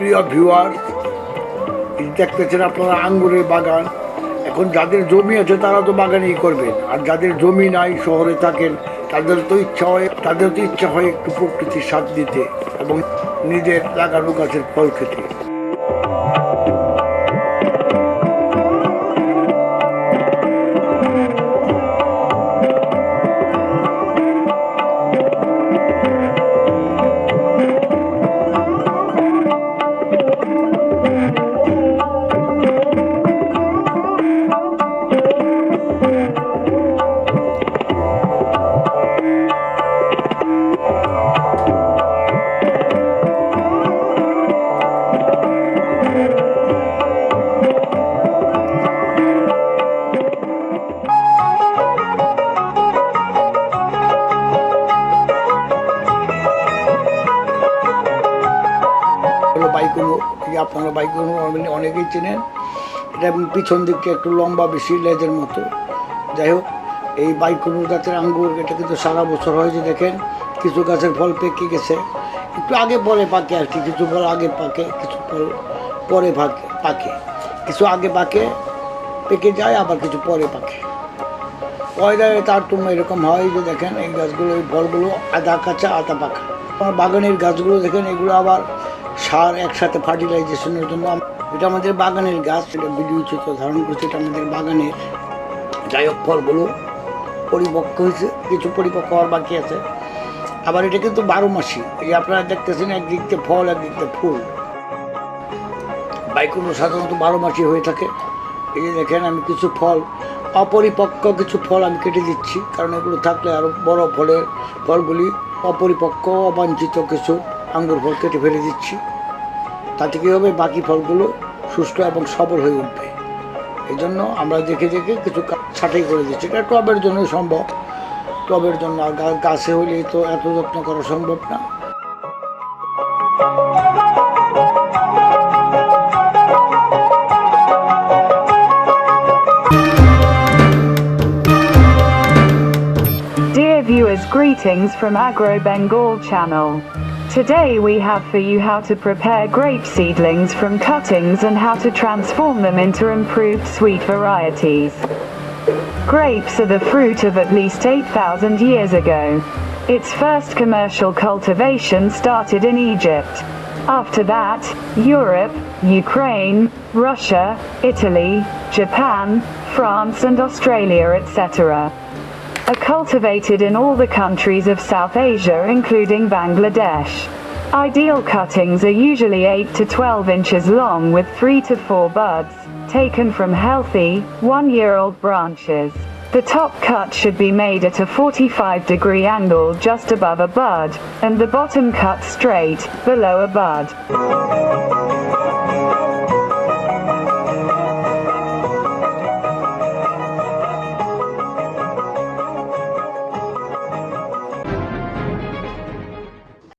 প্রিয় ভিউয়ার দেখতেছেন আপনারা আঙ্গুরের বাগান। এখন যাদের জমি আছে তারা তো বাগানেই করবেন আর যাদের জমি নাই, শহরে থাকেন, তাদের তো ইচ্ছা হয়, তাদের তো ইচ্ছা হয় একটু প্রকৃতির স্বাদ দিতে এবং নিজের লাগানো গাছের ফল খেতে। আপনারা বাইকুনো অনেকেই চেনেন। এটা পিছন দিকটা একটু লম্বা, বেশি লেজের মতো। যাই হোক, এই বাইকুনো গাছের আঙ্গুর, এটা কিন্তু সারা বছর হয় যে দেখেন। কিছু গাছের ফল পেকে গেছে। একটু আগে পরে পাকে আর কি, কিছু ফল আগে পাকে, কিছু ফল পরে পাকে পাকে। কিছু আগে পাকে, পেকে যায়, আবার কিছু পরে পাকে। ওয়েদারে তারতম্য এরকম হয় যে, দেখেন, এই গাছগুলো, এই ফলগুলো আধা কাঁচা, আধা পাকা। আমার বাগানের গাছগুলো, দেখেন, এগুলো আবার সার একসাথে ফার্টিলাইজেশনের জন্য এটা আমাদের বাগানের গাছ, এটা ভিডিও চিত্র ধারণ করছে, এটা আমাদের বাগানের যাই হোক ফলগুলো পরিপক্ক হয়েছে, কিছু পরিপক্ক হওয়ার বাকি আছে। আবার এটা কিন্তু বারো মাসি এই আপনারা দেখতেছেন একদিক থেকে ফল, একদিক থেকে ফুল। বাইকগুলো সাধারণত বারো মাসি হয়ে থাকে। এই যে দেখেন, আমি কিছু ফল, অপরিপক্ক কিছু ফল আমি কেটে দিচ্ছি, কারণ এগুলো থাকলে আরও বড় ফলের ফলগুলি অপরিপক্ক, অবাঞ্ছিত কিছু আঙ্গুর ফল কেটে ফেলে দিচ্ছি। তাতে কী হবে? বাকি ফলগুলো সুস্থ এবং সবল হয়ে উঠবে। এই জন্য আমরা দেখে দেখে কিছু ছাঁটাই করে দিচ্ছি। এটা টবের জন্য সম্ভব। টবের জন্য গাছে হলে তো এত যত্ন করা সম্ভব না। Greetings from Agro Bengal channel. Today we have for you how to prepare grape seedlings from cuttings and how to transform them into improved sweet varieties. Grapes are the fruit of at least 8,000 years ago. Its first commercial cultivation started in Egypt. After that, Europe, Ukraine, Russia, Italy, Japan, France and Australia etc are cultivated in all the countries of South Asia including Bangladesh. Ideal cuttings are usually 8 to 12 inches long with 3 to 4 buds, taken from healthy, 1-year-old branches. The top cut should be made at a 45 degree angle just above a bud, and the bottom cut straight, below a bud.